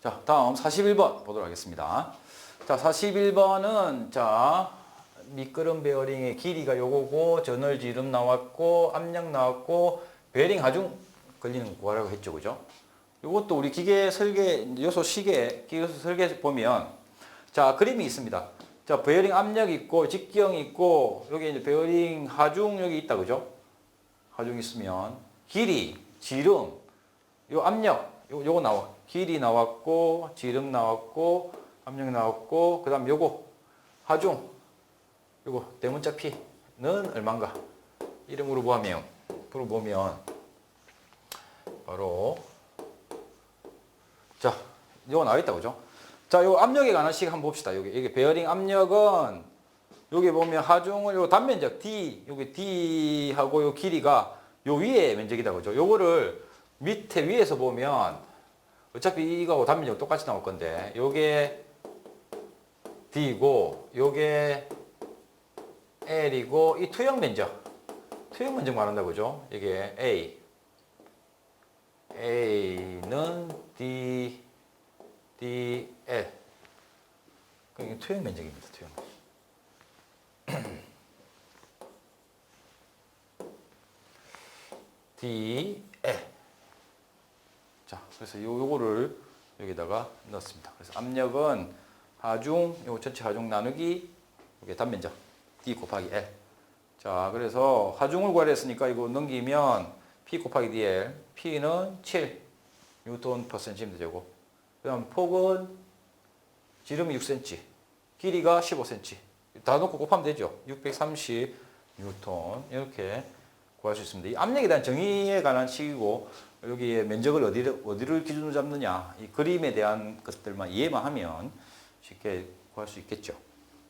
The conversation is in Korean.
자, 다음 41번 보도록 하겠습니다. 자, 41번은 자, 미끄럼 베어링의 길이가 요거고 전월 지름 나왔고 압력 나왔고 베어링 하중 걸리는 거 구하라고 했죠. 그죠? 요것도 우리 기계 설계 요소 시계 기계 설계 보면 자, 그림이 있습니다. 자, 베어링 압력 있고 직경 있고 여기 이제 베어링 하중 여기 있다. 그죠? 하중 있으면 길이, 지름, 요 압력 요 요거 나와. 길이 나왔고 지름 나왔고 압력 나왔고 그 다음 요거 하중 요거 대문자 P는 얼마인가? 이름으로 보면 물어보면 바로 자 요거 나와 있다 그죠? 자, 요 압력에 관한 식 한번 봅시다. 여기 이게 베어링 압력은 여기 보면 하중을 요 단면적 D 여기 D하고 요 길이가 요 위에 면적이다 그죠? 요거를 밑에 위에서 보면 어차피 이거하고 단면적 똑같이 나올 건데 요게 D고 요게 L이고 이 투영 면적 투영 면적 말한다 그죠? 이게 A A는 D DL 그게 투영 면적입니다. 투영. DL 자, 그래서 요 요거를 여기다가 넣었습니다. 그래서 압력은 하중 요 전체 하중 나누기 이게 단면적 D 곱하기 L. 자, 그래서 하중을 구하려 했으니까 이거 넘기면 P 곱하기 DL. P는 7 뉴턴 퍼 센티미터 되고 그 다음 폭은 지름이 6cm, 길이가 15cm. 다 놓고 곱하면 되죠. 630 뉴턴 이렇게 구할 수 있습니다. 이 압력에 대한 정의에 관한 식이고 여기에 면적을 어디를 어디를 기준으로 잡느냐 이 그림에 대한 것들만 이해만 하면 쉽게 구할 수 있겠죠.